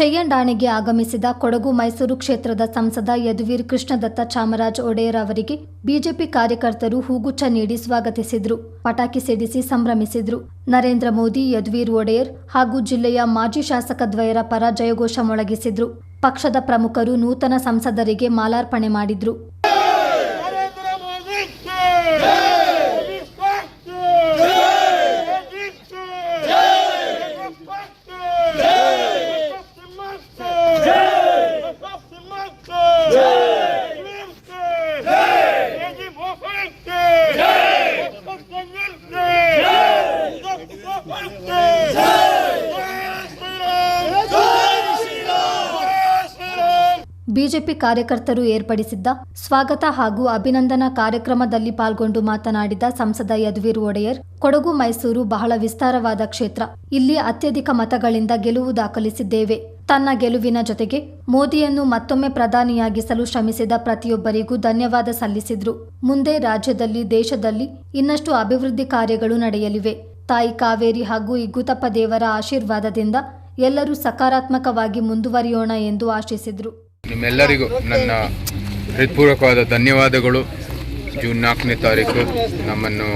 ಚೆಯ್ಯಂಡಾಣೆಗೆ ಆಗಮಿಸಿದ ಕೊಡಗು ಮೈಸೂರು ಕ್ಷೇತ್ರದ ಸಂಸದ ಯದುವೀರ್ ಕೃಷ್ಣದತ್ತ ಚಾಮರಾಜ್ ಒಡೆಯರ್ ಅವರಿಗೆ ಬಿಜೆಪಿ ಕಾರ್ಯಕರ್ತರು ಹೂಗುಚ್ಛ ನೀಡಿ ಸ್ವಾಗತಿಸಿದ್ರು. ಪಟಾಕಿ ಸಿಡಿಸಿ ಸಂಭ್ರಮಿಸಿದ್ರು. ನರೇಂದ್ರ ಮೋದಿ, ಯದುವೀರ್ ಒಡೆಯರ್ ಹಾಗೂ ಜಿಲ್ಲೆಯ ಮಾಜಿ ಶಾಸಕ ದ್ವಯರ ಪರ ಜಯಘೋಷ ಮೊಳಗಿಸಿದ್ರು. ಪಕ್ಷದ ಪ್ರಮುಖರು ನೂತನ ಸಂಸದರಿಗೆ ಮಾಲಾರ್ಪಣೆ ಮಾಡಿದ್ರು ನರೇಂದ್ರ ಮೋದಿ ಮೋದಿ ಶ್ರೀರಾಮ್ ಬಿಜೆಪಿ ಕಾರ್ಯಕರ್ತರು ಏರ್ಪಡಿಸಿದ್ದ ಸ್ವಾಗತ ಹಾಗೂ ಅಭಿನಂದನಾ ಕಾರ್ಯಕ್ರಮದಲ್ಲಿ ಪಾಲ್ಗೊಂಡು ಮಾತನಾಡಿದ ಸಂಸದ ಯದುವೀರ್ ಒಡೆಯರ್, ಕೊಡಗು, ಮೈಸೂರು ಬಹಳ ವಿಸ್ತಾರವಾದ ಕ್ಷೇತ್ರ. ಇಲ್ಲಿ ಅತ್ಯಧಿಕ ಮತಗಳಿಂದ ಗೆಲುವು ದಾಖಲಿಸಿದ್ದೇವೆ. ತನ್ನ ಗೆಲುವಿನ ಜೊತೆಗೆ ಮೋದಿಯನ್ನು ಮತ್ತೊಮ್ಮೆ ಪ್ರಧಾನಿಯಾಗಿಸಲು ಶ್ರಮಿಸಿದ ಪ್ರತಿಯೊಬ್ಬರಿಗೂ ಧನ್ಯವಾದ ಸಲ್ಲಿಸಿದ್ರು. ಮುಂದೆ ರಾಜ್ಯದಲ್ಲಿ, ದೇಶದಲ್ಲಿ ಇನ್ನಷ್ಟು ಅಭಿವೃದ್ಧಿ ಕಾರ್ಯಗಳು ನಡೆಯಲಿವೆ. ತಾಯಿ ಕಾವೇರಿ ಹಾಗೂ ಇಗ್ಗುತಪ್ಪ ದೇವರ ಆಶೀರ್ವಾದದಿಂದ ಎಲ್ಲರೂ ಸಕಾರಾತ್ಮಕವಾಗಿ ಮುಂದುವರಿಯೋಣ ಎಂದು ಆಶಿಸಿದ್ರು. ನಿಮ್ಮೆಲ್ಲರಿಗೂ ನನ್ನ ಹೃತ್ಪೂರ್ವಕವಾದ ಧನ್ಯವಾದಗಳು. ಜೂನ್ ನಾಲ್ಕನೇ ತಾರೀಕು ನಮ್ಮನ್ನು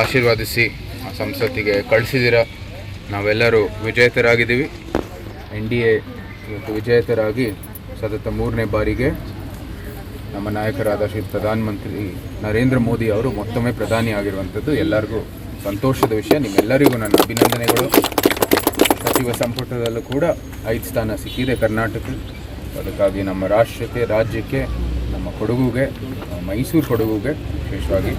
ಆಶೀರ್ವಾದಿಸಿ ಸಂಸತ್ತಿಗೆ ಕಳಿಸಿದಿರ ನಾವೆಲ್ಲರೂ ವಿಜೇತರಾಗಿದ್ದೀವಿ. ಎನ್ ಡಿ ಎ ಇವತ್ತು ವಿಜೇತರಾಗಿ ಸತತ ಮೂರನೇ ಬಾರಿಗೆ ನಮ್ಮ ನಾಯಕರಾದ ಶ್ರೀ ಪ್ರಧಾನಮಂತ್ರಿ ನರೇಂದ್ರ ಮೋದಿ ಅವರು ಮತ್ತೊಮ್ಮೆ ಪ್ರಧಾನಿ ಆಗಿರುವಂಥದ್ದು ಎಲ್ಲರಿಗೂ ಸಂತೋಷದ ವಿಷಯ. ನಿಮ್ಮೆಲ್ಲರಿಗೂ ನನ್ನ ಅಭಿನಂದನೆಗಳು. ಸಚಿವ ಸಂಪುಟದಲ್ಲೂ ಕೂಡ ಐದು ಸ್ಥಾನ ಸಿಕ್ಕಿದೆ ಕರ್ನಾಟಕ. ಅದಕ್ಕಾಗಿ ನಮ್ಮ ರಾಷ್ಟ್ರಕ್ಕೆ, ರಾಜ್ಯಕ್ಕೆ, ನಮ್ಮ ಕೊಡಗುಗೆ, ಮೈಸೂರು ಕೊಡಗುಗೆ ವಿಶೇಷವಾಗಿ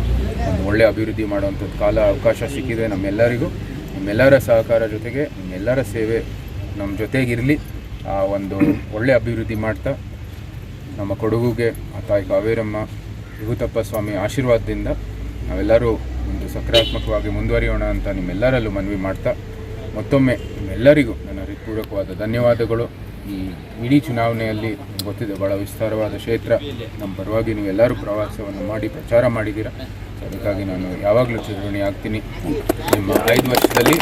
ಒಂದು ಒಳ್ಳೆಯ ಅಭಿವೃದ್ಧಿ ಮಾಡುವಂಥದ್ದು ಕಾಲ ಅವಕಾಶ ಸಿಕ್ಕಿದೆ ನಮ್ಮೆಲ್ಲರಿಗೂ. ನಿಮ್ಮೆಲ್ಲರ ಸಹಕಾರ ಜೊತೆಗೆ ನಿಮ್ಮೆಲ್ಲರ ಸೇವೆ ನಮ್ಮ ಜೊತೆಗಿರಲಿ. ಆ ಒಂದು ಒಳ್ಳೆಯ ಅಭಿವೃದ್ಧಿ ಮಾಡ್ತಾ ನಮ್ಮ ಕೊಡಗುಗೆ, ಆ ತಾಯಿ ಕಾವೇರಮ್ಮ, ವಿಭೂತಪ್ಪ ಸ್ವಾಮಿ ಆಶೀರ್ವಾದದಿಂದ ನಾವೆಲ್ಲರೂ ಒಂದು ಸಕಾರಾತ್ಮಕವಾಗಿ ಮುಂದುವರಿಯೋಣ ಅಂತ ನಿಮ್ಮೆಲ್ಲರಲ್ಲೂ ಮನವಿ ಮಾಡ್ತಾ ಮತ್ತೊಮ್ಮೆ ನಿಮ್ಮೆಲ್ಲರಿಗೂ ನನ್ನ ಹೃತ್ಪೂರ್ವಕವಾದ ಧನ್ಯವಾದಗಳು. ಈ ಇಡೀ ಚುನಾವಣೆಯಲ್ಲಿ ಗೊತ್ತಿದೆ ಭಾಳ ವಿಸ್ತಾರವಾದ ಕ್ಷೇತ್ರ. ನಮ್ಮ ಪರವಾಗಿ ನೀವು ಎಲ್ಲರೂ ಪ್ರವಾಸವನ್ನು ಮಾಡಿ, ಪ್ರಚಾರ ಮಾಡಿದ್ದೀರಾ? ಅದಕ್ಕಾಗಿ ನಾನು ಯಾವಾಗಲೂ ಚುನಾವಣೆ ಆಗ್ತೀನಿ. ನಿಮ್ಮ ಐದು ವರ್ಷದಲ್ಲಿ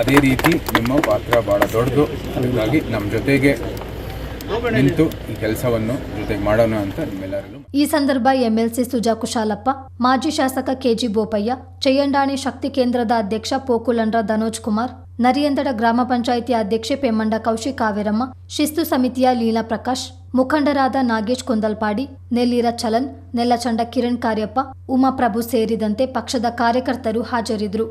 ಅದೇ ರೀತಿ ನಿಮ್ಮ ಪಾತ್ರ ಭಾಳ ದೊಡ್ಡದು. ಅದಕ್ಕಾಗಿ ನಮ್ಮ ಜೊತೆಗೆ ನಿಂತು ಈ ಕೆಲಸವನ್ನು ಜೊತೆಗೆ ಮಾಡೋಣ ಅಂತ ನಿಮ್ಮೆಲ್ಲರಲ್ಲೂ ಈ ಸಂದರ್ಭ ಎಂಎಲ್ಸಿ ಸುಜಾ ಕುಶಾಲಪ್ಪ, ಮಾಜಿ ಶಾಸಕ ಕೆಜಿ ಬೋಪಯ್ಯ ಚೆಯ್ಯಂಡಾಣಿ ಶಕ್ತಿ ಕೇಂದ್ರದ ಅಧ್ಯಕ್ಷ ಪೋಕುಲಂಡ್ರ ಧನೋಜ್ ಕುಮಾರ್ ನರಿಯಂದಡ ಗ್ರಾಮ ಪಂಚಾಯಿತಿ ಅಧ್ಯಕ್ಷೆ ಪೆಮ್ಮಂಡ ಕೌಶಿಕ್ ಕಾವೇರಮ್ಮ, ಶಿಸ್ತು ಸಮಿತಿಯ ಲೀಲಾ ಪ್ರಕಾಶ್, ಮುಖಂಡರಾದ ನಾಗೇಶ್ ಕುಂದಲ್ಪಾಡಿ ನೆಲ್ಲೀರ ಚಲನ್ ನೆಲ್ಲಚಂಡ ಕಿರಣ್ ಕಾರ್ಯಪ್ಪ, ಉಮಾಪ್ರಭು ಸೇರಿದಂತೆ ಪಕ್ಷದ ಕಾರ್ಯಕರ್ತರು ಹಾಜರಿದ್ದರು.